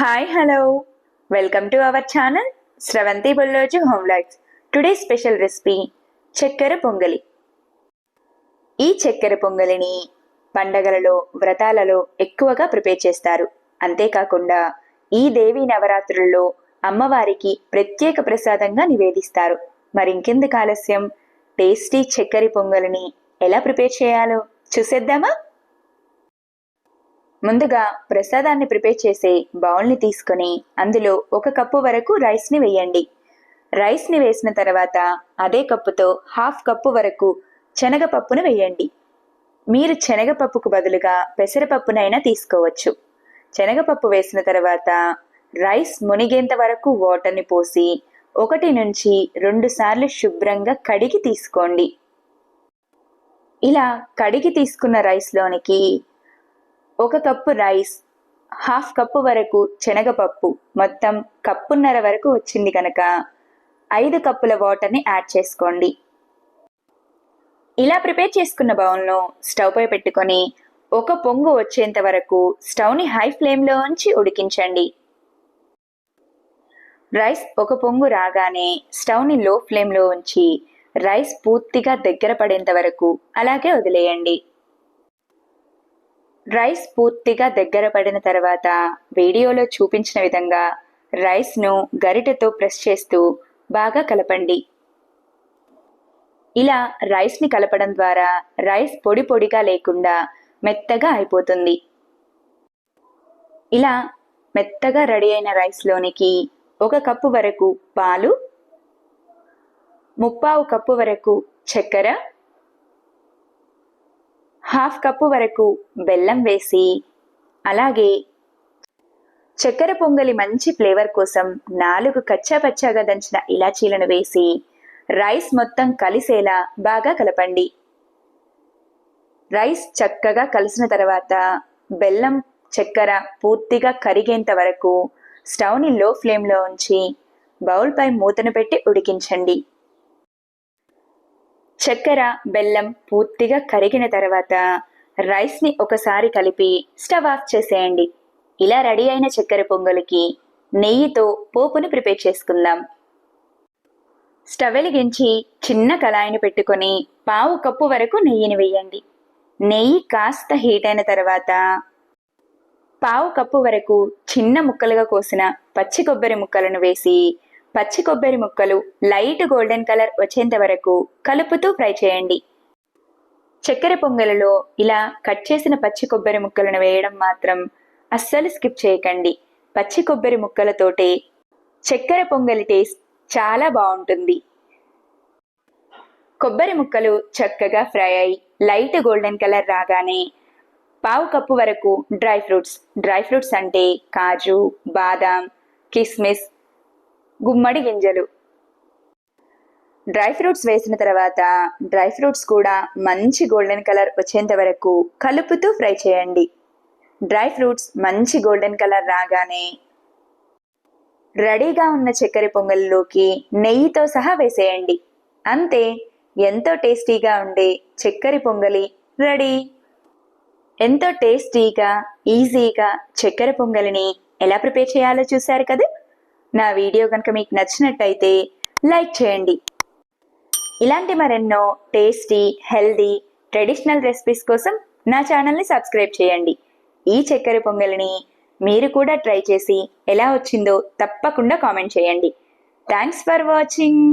Hi hello welcome to our channel Sravanthi Bolloju home likes today special recipe చక్కెర పొంగలి. ఈ చక్కెర పొంగలిని పండగలలో వ్రతాలలో ఎక్కువగా ప్రిపేర్ చేస్తారు. అంతేకాకుండా ఈ దేవి నవరాత్రుల్లో అమ్మవారికి ప్రత్యేక ప్రసాదంగా నివేదిస్తారు. మరింకెందుకు ఆలస్యం? టేస్టీ చక్కెర పొంగలిని ఎలా ప్రిపేర్ చేయాలో చూసేద్దామా? ముందుగా ప్రసాదాన్ని ప్రిపేర్ చేసే బౌల్ని తీసుకొని అందులో ఒక కప్పు వరకు రైస్ని వేయండి. రైస్ని వేసిన తర్వాత అదే కప్పుతో హాఫ్ కప్పు వరకు శనగపప్పును వేయండి. మీరు శనగపప్పుకు బదులుగా పెసరపప్పునైనా తీసుకోవచ్చు. శనగపప్పు వేసిన తర్వాత రైస్ మునిగేంత వరకు వాటర్ని పోసి ఒకటి నుంచి రెండు సార్లు శుభ్రంగా కడిగి తీసుకోండి. ఇలా కడిగి తీసుకున్న రైస్లోనికి ఒక కప్పు రైస్ హాఫ్ కప్పు వరకు శనగపప్పు మొత్తం కప్పున్నర వరకు వచ్చింది కనుక ఐదు కప్పుల వాటర్ని యాడ్ చేసుకోండి. ఇలా ప్రిపేర్ చేసుకున్న బౌల్ను స్టవ్ పై పెట్టుకొని ఒక పొంగు వచ్చేంత వరకు స్టవ్ని హై ఫ్లేమ్లో ఉంచి ఉడికించండి. రైస్ ఒక పొంగు రాగానే స్టవ్ని లో ఫ్లేమ్లో ఉంచి రైస్ పూర్తిగా దగ్గర పడేంత వరకు అలాగే వదిలేయండి. రైస్ పూర్తిగా దగ్గర పడిన తర్వాత వీడియోలో చూపించిన విధంగా రైస్ను గరిటెతో ప్రెస్ చేస్తూ బాగా కలపండి. ఇలా రైస్ని కలపడం ద్వారా రైస్ పొడి పొడిగా లేకుండా మెత్తగా అయిపోతుంది. ఇలా మెత్తగా రెడీ అయిన రైస్లోనికి ఒక కప్పు వరకు పాలు ముప్పావు కప్పు వరకు చక్కెర హాఫ్ కప్పు వరకు బెల్లం వేసి అలాగే చక్కెర పొంగలి మంచి ఫ్లేవర్ కోసం నాలుగు కచ్చాపచ్చాగా దంచిన ఇలాచీలను వేసి రైస్ మొత్తం కలిసేలా బాగా కలపండి. రైస్ చక్కగా కలిసిన తర్వాత బెల్లం చక్కెర పూర్తిగా కరిగేంత వరకు స్టవ్ని లో ఫ్లేమ్లో ఉంచి బౌల్పై మూతను పెట్టి ఉడికించండి. చక్కెర బెల్లం పూర్తిగా కరిగిన తర్వాత రైస్ని ఒకసారి కలిపి స్టవ్ ఆఫ్ చేసేయండి. ఇలా రెడీ అయిన చక్కెర పొంగలికి నెయ్యితో పోపును ప్రిపేర్ చేసుకుందాం. స్టవ్ వెలిగించి చిన్న కళాయిని పెట్టుకొని పావు కప్పు వరకు నెయ్యిని వేయండి. నెయ్యి కాస్త హీట్ అయిన తర్వాత పావు కప్పు వరకు చిన్న ముక్కలుగా కోసిన పచ్చి కొబ్బరి ముక్కలను వేసి పచ్చి కొబ్బరి ముక్కలు లైట్ గోల్డెన్ కలర్ వచ్చేంత వరకు కలుపుతూ ఫ్రై చేయండి. చక్కెర పొంగలలో ఇలా కట్ చేసిన పచ్చి కొబ్బరి ముక్కలను వేయడం మాత్రం అస్సలు స్కిప్ చేయకండి. పచ్చి కొబ్బరి ముక్కలతోటే చక్కెర పొంగలి టేస్ట్ చాలా బాగుంటుంది. కొబ్బరి ముక్కలు చక్కగా ఫ్రై అయి లైట్ గోల్డెన్ కలర్ రాగానే పావు కప్పు వరకు డ్రై ఫ్రూట్స్. డ్రై ఫ్రూట్స్ అంటే కాజు బాదాం కిస్మిస్ గుమ్మడి గింజలు. డ్రై ఫ్రూట్స్ వేసిన తర్వాత డ్రై ఫ్రూట్స్ కూడా మంచి గోల్డెన్ కలర్ వచ్చేంత వరకు కలుపుతూ ఫ్రై చేయండి. డ్రై ఫ్రూట్స్ మంచి గోల్డెన్ కలర్ రాగానే రెడీగా ఉన్న చక్కెర పొంగల్లోకి నెయ్యితో సహా వేసేయండి. అంతే ఎంతో టేస్టీగా ఉండే చక్కెర పొంగలి రెడీ. ఎంతో టేస్టీగా ఈజీగా చక్కెర పొంగలిని ఎలా ప్రిపేర్ చేయాలో చూశారు కదా? నా వీడియో కనుక మీకు నచ్చినట్టయితే లైక్ చేయండి. ఇలాంటి మరెన్నో టేస్టీ హెల్దీ ట్రెడిషనల్ రెసిపీస్ కోసం నా ఛానల్ని సబ్స్క్రైబ్ చేయండి. ఈ చక్కెర పొంగలిని మీరు కూడా ట్రై చేసి ఎలా వచ్చిందో తప్పకుండా కామెంట్ చేయండి. Thanks for watching.